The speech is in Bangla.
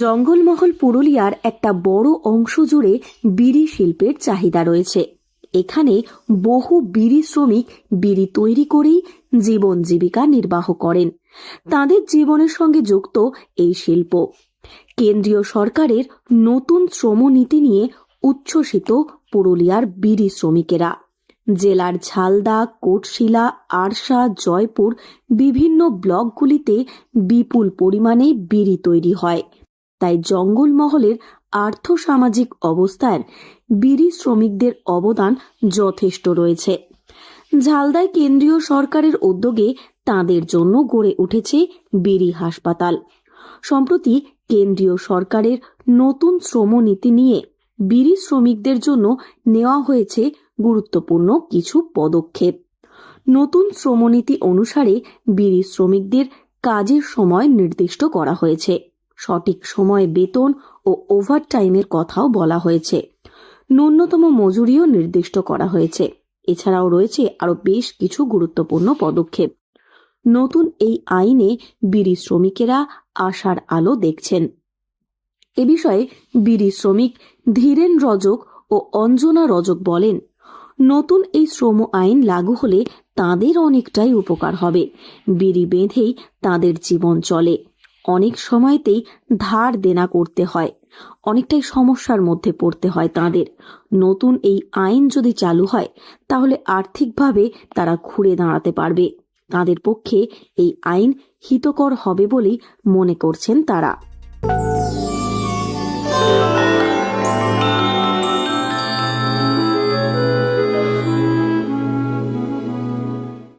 জঙ্গলমহল পুরুলিয়ার একটা বড় অংশ জুড়ে বিড়ি শিল্পের চাহিদা রয়েছে। এখানে বহু বিড়ি শ্রমিক বিড়ি তৈরি করেই জীবন জীবিকা নির্বাহ করেন। তাদের জীবনের সঙ্গে যুক্ত এই শিল্প। কেন্দ্রীয় সরকারের নতুন শ্রম নীতি নিয়ে উচ্ছ্বসিত পুরুলিয়ার বিড়ি শ্রমিকেরা। জেলার ঝালদা, কোটশিলা, আরশা, জয়পুর বিভিন্ন ব্লকগুলিতে বিপুল পরিমাণে বিড়ি তৈরি হয়। তাই জঙ্গলমহলের আর্থসামাজিক অবস্থার বিড়ি শ্রমিকদের অবদান যথেষ্ট রয়েছে। ঝালদায় কেন্দ্রীয় সরকারের উদ্যোগে তাদের জন্য গড়ে উঠেছে বিড়ি হাসপাতাল। সম্প্রতি কেন্দ্রীয় সরকারের নতুন শ্রমনীতি নিয়ে বিড়ি শ্রমিকদের জন্য নেওয়া হয়েছে গুরুত্বপূর্ণ কিছু পদক্ষেপ। নতুন শ্রমনীতি অনুসারে বিড়ি শ্রমিকদের কাজের সময় নির্দিষ্ট করা হয়েছে। সঠিক সময়ে বেতন ও ওভারটাইমের কথাও বলা হয়েছে। ন্যূনতম মজুরিও নির্দিষ্ট করা হয়েছে। এছাড়াও রয়েছে আরও বেশ কিছু গুরুত্বপূর্ণ পদক্ষেপ। নতুন এই আইনে বিড়ি শ্রমিকেরা আশার আলো দেখছেন। এ বিষয়ে বিড়ি শ্রমিক ধীরেন রজক ও অঞ্জনা রজক বলেন, নতুন এই শ্রম আইন লাগু হলে তাদের অনেকটাই উপকার হবে। বিড়ি বেঁধেই তাদের জীবন চলে। অনেক সময়তেই ধার দেনা করতে হয়। অনেকটাই সমস্যার মধ্যে পড়তে হয় তাদের। নতুন এই আইন যদি চালু হয়, তাহলে আর্থিকভাবে তারা ঘুরে দাঁড়াতে পারবে। তাদের পক্ষে এই আইন হিতকর হবে বলেই মনে করছেন তারা।